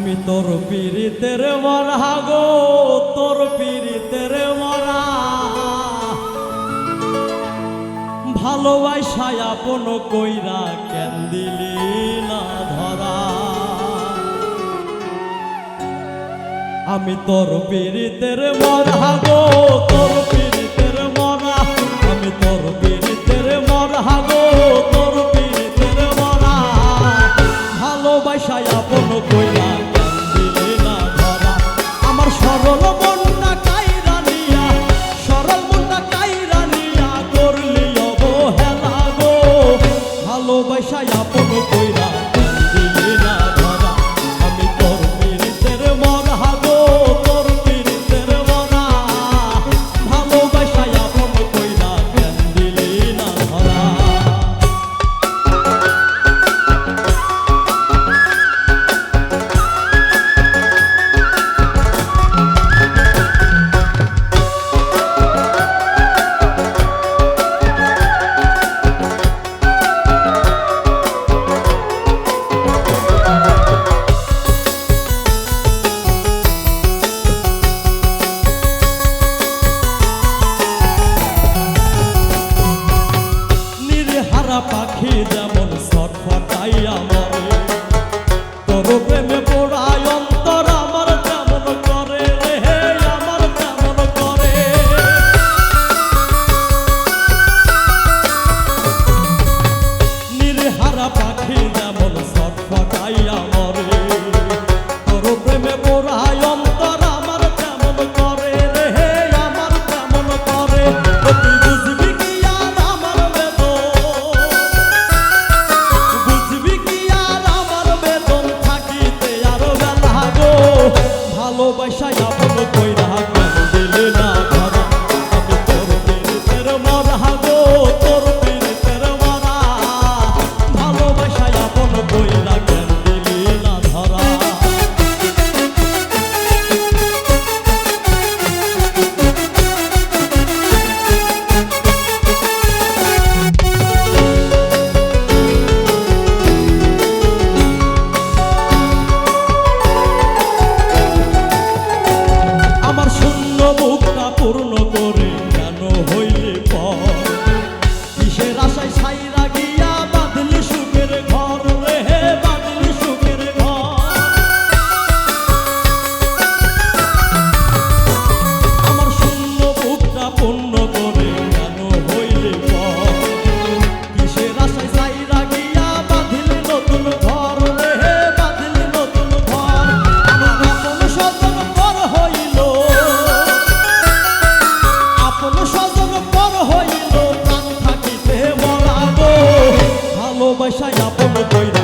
আমি তোর পিড়িতের মরা গো, তোর পিড়িতের মরা। ভালোবাসায় আপন কইরা কেন দিলি না ধরা? আমি তোর পিড়িতের মরা গো, তোর পিড়িতের মরা। আমি তোর পিড়িতের মরা গো ভালোবাসায় আপন কইরা পাখি যেমন সটফটাইয়া সবাই সাই আপন কইরা